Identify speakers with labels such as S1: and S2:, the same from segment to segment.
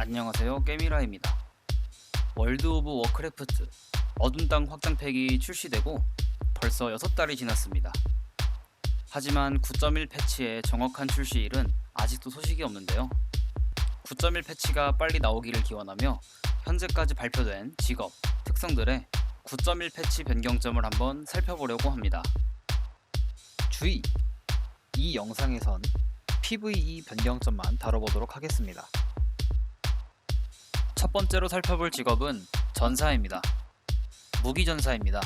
S1: 안녕하세요. 깨미라입니다. 월드 오브 워크래프트 어둠 땅 확장팩이 출시되고 벌써 6달이 지났습니다. 하지만 9.1 패치의 정확한 출시일은 아직도 소식이 없는데요. 9.1 패치가 빨리 나오기를 기원하며 현재까지 발표된 직업, 특성들의 9.1 패치 변경점을 한번 살펴보려고 합니다.
S2: 주의! 이 영상에선 PVE 변경점만 다뤄보도록 하겠습니다.
S1: 첫 번째로 살펴볼 직업은 전사입니다. 무기 전사입니다.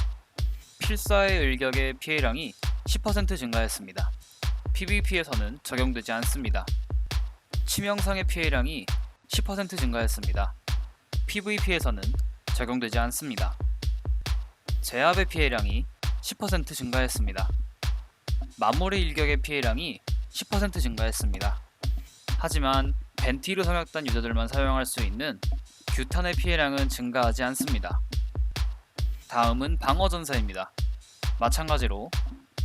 S1: 필사의 일격의 피해량이 10% 증가했습니다. PVP에서는 적용되지 않습니다. 치명상의 피해량이 10% 증가했습니다. PVP에서는 적용되지 않습니다. 제압의 피해량이 10% 증가했습니다. 마무리 일격의 피해량이 10% 증가했습니다. 하지만 벤티르 성역단 유저들만 사용할 수 있는 규탄의 피해량은 증가하지 않습니다. 다음은 방어 전사입니다. 마찬가지로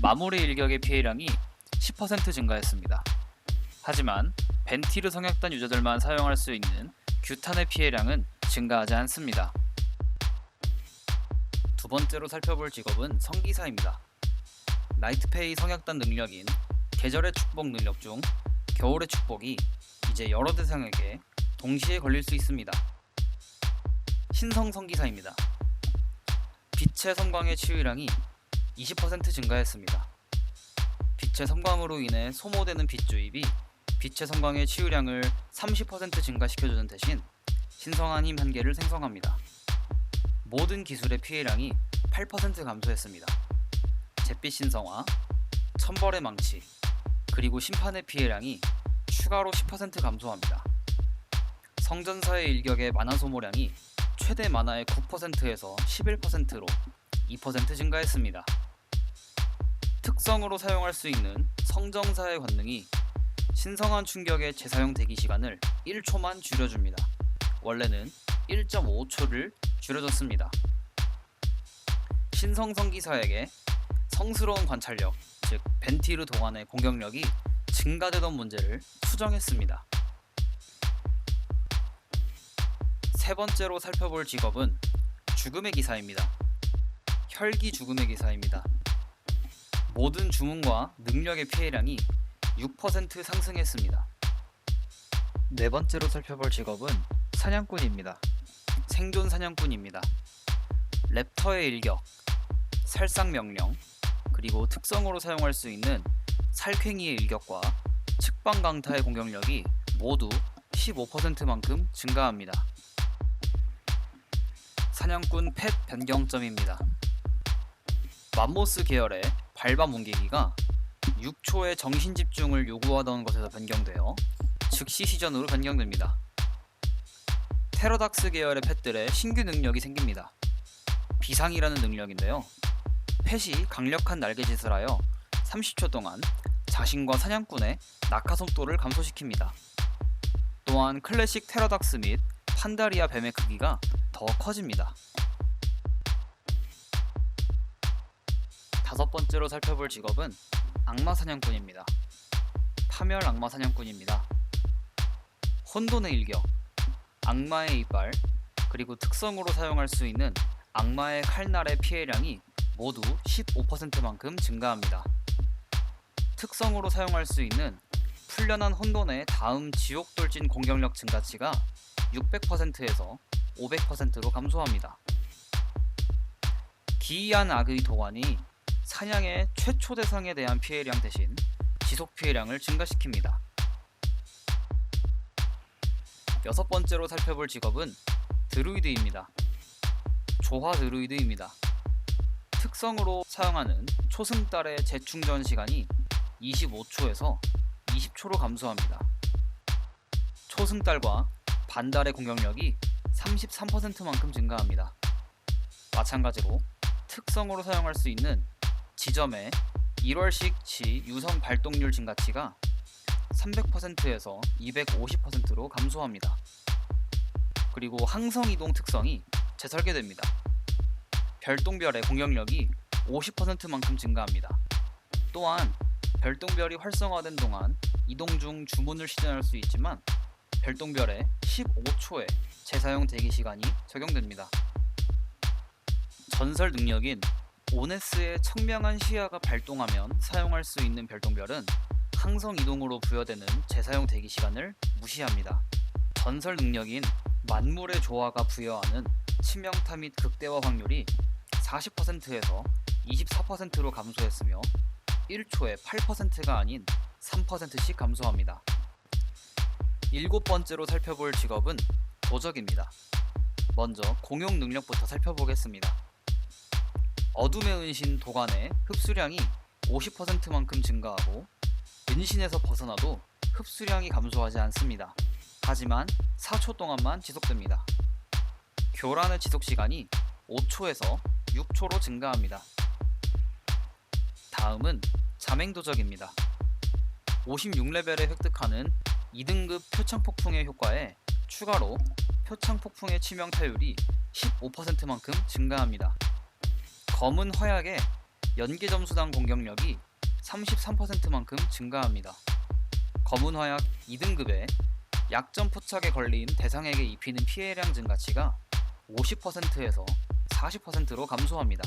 S1: 마무리 일격의 피해량이 10% 증가했습니다. 하지만 벤티르 성역단 유저들만 사용할 수 있는 규탄의 피해량은 증가하지 않습니다. 두 번째로 살펴볼 직업은 성기사입니다. 나이트페이 성역단 능력인 계절의 축복 능력 중 겨울의 축복이 이제 여러 대상에게 동시에 걸릴 수 있습니다. 신성 성기사입니다. 빛의 섬광의 치유량이 20% 증가했습니다. 빛의 섬광으로 인해 소모되는 빛 주입이 빛의 섬광의 치유량을 30% 증가시켜주는 대신 신성한 힘한 개를 생성합니다. 모든 기술의 피해량이 8% 감소했습니다. 잿빛 신성화, 천벌의 망치, 그리고 심판의 피해량이 추가로 10% 감소합니다. 성전사의 일격의 만화 소모량이 최대 만화의 9%에서 11%로 2% 증가했습니다. 특성으로 사용할 수 있는 성정사의 권능이 신성한 충격의 재사용 대기 시간을 1초만 줄여줍니다. 원래는 1.5초를 줄여줬습니다. 신성 성기사에게 성스러운 관찰력, 즉 벤티르 동안의 공격력이 증가되던 문제를 수정했습니다. 세 번째로 살펴볼 직업은 죽음의 기사입니다. 혈기 죽음의 기사입니다. 모든 주문과 능력의 피해량이 6% 상승했습니다. 네 번째로 살펴볼 직업은 사냥꾼입니다. 생존 사냥꾼입니다. 랩터의 일격, 살상 명령, 그리고 특성으로 사용할 수 있는 살쾡이의 일격과 측방 강타의 공격력이 모두 15%만큼 증가합니다. 사냥꾼 펫 변경점입니다. 맘모스 계열의 발바 뭉개기가 6초의 정신 집중을 요구하던 것에서 변경되어 즉시 시전으로 변경됩니다. 테러닥스 계열의 펫들의 신규 능력이 생깁니다. 비상이라는 능력인데요. 펫이 강력한 날개짓을 하여 30초 동안 자신과 사냥꾼의 낙하 속도를 감소시킵니다. 또한 클래식 테러닥스 및 판다리아 뱀의 크기가 더 커집니다. 다섯 번째로 살펴볼 직업은 악마 사냥꾼입니다. 파멸 악마 사냥꾼입니다. 혼돈의 일격, 악마의 이빨, 그리고 특성으로 사용할 수 있는 악마의 칼날의 피해량이 모두 15%만큼 증가합니다. 특성으로 사용할 수 있는 풀려난 혼돈의 다음 지옥 돌진 공격력 증가치가 600%에서 500%로 감소합니다. 기이한 악의 도관이 사냥의 최초 대상에 대한 피해량 대신 지속 피해량을 증가시킵니다. 여섯 번째로 살펴볼 직업은 드루이드입니다. 조화 드루이드입니다. 특성으로 사용하는 초승달의 재충전 시간이 25초에서 20초로 감소합니다. 초승달과 반달의 공격력이 33%만큼 증가합니다. 마찬가지로 특성으로 사용할 수 있는 지점의 1월식 치 유선 발동률 증가치가 300%에서 250%로 감소합니다. 그리고 항성 이동 특성이 재설계됩니다. 별똥별의 공격력이 50%만큼 증가합니다. 또한 별똥별이 활성화된 동안 이동 중 주문을 시전할 수 있지만 별똥별의 15초의 재사용 대기 시간이 적용됩니다. 전설 능력인 오네스의 청명한 시야가 발동하면 사용할 수 있는 별똥별은 항성 이동으로 부여되는 재사용 대기 시간을 무시합니다. 전설 능력인 만물의 조화가 부여하는 치명타 및 극대화 확률이 40%에서 24%로 감소했으며 1초에 8%가 아닌 3%씩 감소합니다. 일곱 번째로 살펴볼 직업은 도적입니다. 먼저 공용 능력부터 살펴보겠습니다. 어둠의 은신 도관의 흡수량이 50%만큼 증가하고 은신에서 벗어나도 흡수량이 감소하지 않습니다. 하지만 4초 동안만 지속됩니다. 교란의 지속 시간이 5초에서 6초로 증가합니다. 다음은 자맹도적입니다. 56레벨에 획득하는 2등급 표창폭풍의 효과에 추가로 표창폭풍의 치명 타율이 15%만큼 증가합니다. 검은 화약의 연계 점수당 공격력이 33%만큼 증가합니다. 검은 화약 2등급에 약점 포착에 걸린 대상에게 입히는 피해량 증가치가 50%에서 40%로 감소합니다.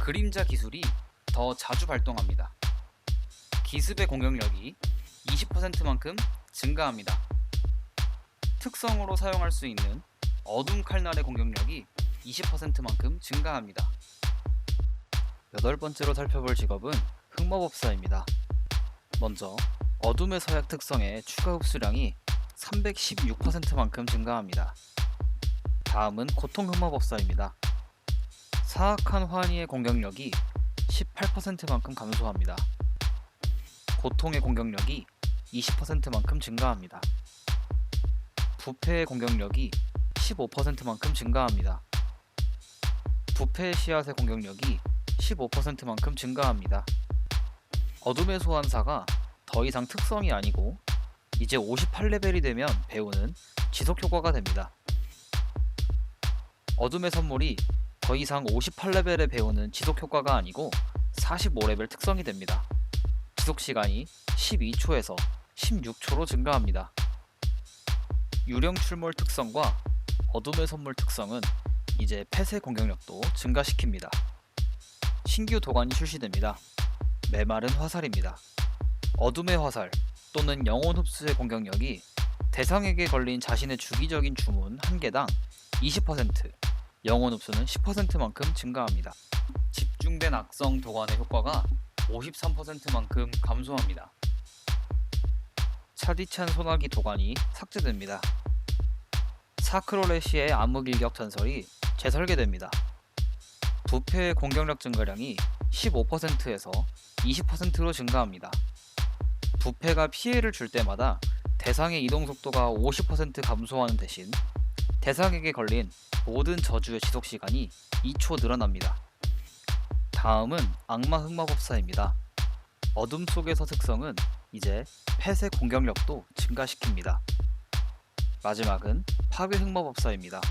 S1: 그림자 기술이 더 자주 발동합니다. 기습의 공격력이 20%만큼 증가합니다. 특성으로 사용할 수 있는 어둠 칼날의 공격력이 20%만큼 증가합니다. 여덟 번째로 살펴볼 직업은 흑마법사입니다. 먼저 어둠의 서약 특성의 추가 흡수량이 316%만큼 증가합니다. 다음은 고통 흑마법사입니다. 사악한 환희의 공격력이 18%만큼 감소합니다. 고통의 공격력이 20%만큼 증가합니다. 부패의 공격력이 15%만큼 증가합니다. 부패의 씨앗의 공격력이 15%만큼 증가합니다. 어둠의 소환사가 더 이상 특성이 아니고 이제 58레벨이 되면 배우는 지속 효과가 됩니다. 어둠의 선물이 더 이상 58레벨에 배우는 지속 효과가 아니고 45레벨 특성이 됩니다. 지속 시간이 12초에서 16초로 증가합니다. 유령 출몰 특성과 어둠의 선물 특성은 이제 폐쇄 공격력도 증가시킵니다. 신규 도관이 출시됩니다. 메마른 화살입니다. 어둠의 화살 또는 영혼 흡수의 공격력이 대상에게 걸린 자신의 주기적인 주문 한 개당 20%, 영혼 흡수는 10%만큼 증가합니다. 집중된 악성 도관의 효과가 53%만큼 감소합니다. 차디찬 소나기 도관이 삭제됩니다. 사크로레시의 암흑일격 전설이 재설계됩니다. 부패의 공격력 증가량이 15%에서 20%로 증가합니다. 부패가 피해를 줄 때마다 대상의 이동 속도가 50% 감소하는 대신 대상에게 걸린 모든 저주의 지속 시간이 2초 늘어납니다. 다음은 악마 흑마법사입니다. 어둠 속에서 특성은 이제 폐쇄 공격력도 증가시킵니다. 마지막은 파괴 흑마법사입니다.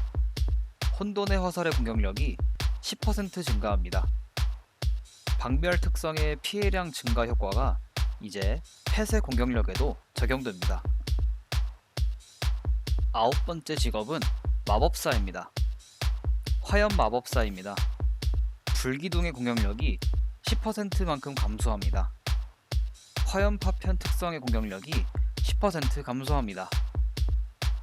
S1: 혼돈의 화살의 공격력이 10% 증가합니다. 박멸 특성의 피해량 증가 효과가 이제 폐쇄 공격력에도 적용됩니다. 아홉 번째 직업은 마법사입니다. 화염 마법사입니다. 불기둥의 공격력이 10%만큼 감소합니다. 화염 파편 특성의 공격력이 10% 감소합니다.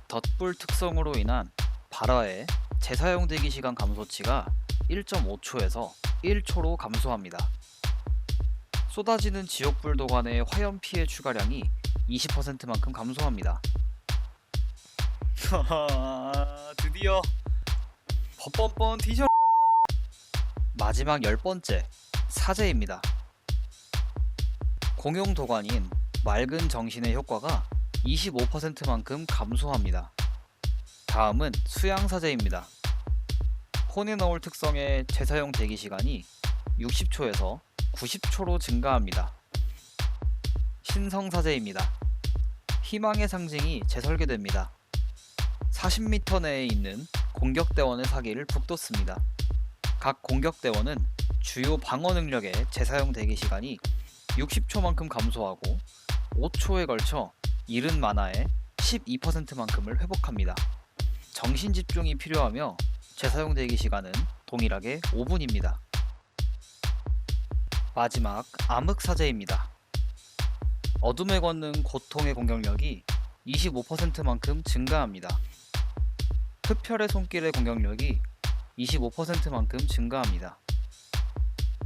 S1: 덧불 특성으로 인한 발화의 재사용 대기 시간 감소치가 1.5초에서 1초로 감소합니다. 쏟아지는 지옥불 도관의 화염 피해 추가량이 20%만큼 감소합니다. 드디어 뻔뻔뻔 티셔 마지막 열 번째 사제입니다. 공용 도관인 맑은 정신의 효과가 25%만큼 감소합니다. 다음은 수양사제입니다. 넣을 특성의 재사용 대기 시간이 60초에서 90초로 증가합니다. 신성사제입니다. 희망의 상징이 재설계됩니다. 40m 내에 있는 공격대원의 사기를 북돋습니다. 각 공격대원은 주요 방어 능력의 재사용 대기 시간이 60초만큼 감소하고 5초에 걸쳐 이른 만화에
S2: 12%만큼을 회복합니다. 정신 집중이 필요하며 재사용 대기 시간은 동일하게 5분입니다. 마지막 암흑 사제입니다. 어둠에 걷는 고통의 공격력이 25%만큼 증가합니다. 흡혈의 손길의 공격력이 25%만큼 증가합니다.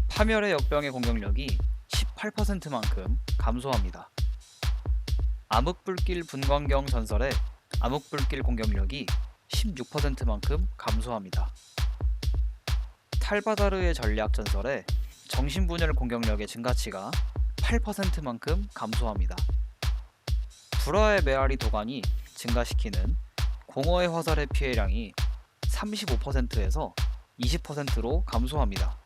S2: 파멸의 역병의 공격력이 18%만큼 감소합니다. 암흑불길 분광경 전설의 암흑불길 공격력이 16%만큼 감소합니다. 탈바다르의 전략 전설의 정신분열 공격력의 증가치가 8%만큼 감소합니다. 불화의 메아리 도관이 증가시키는 공허의 화살의 피해량이 35%에서 20%로 감소합니다.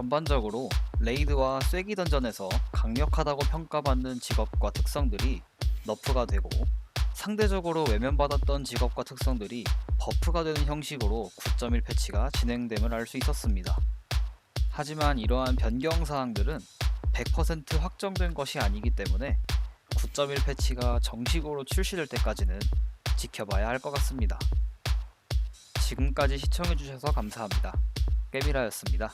S2: 전반적으로 레이드와 쐐기 던전에서 강력하다고 평가받는 직업과 특성들이 너프가 되고 상대적으로 외면받았던 직업과 특성들이 버프가 되는 형식으로 9.1 패치가 진행됨을 알 수 있었습니다. 하지만 이러한 변경 사항들은 100% 확정된 것이 아니기 때문에 9.1 패치가 정식으로 출시될 때까지는 지켜봐야 할 것 같습니다. 지금까지 시청해주셔서 감사합니다. 깨미라였습니다.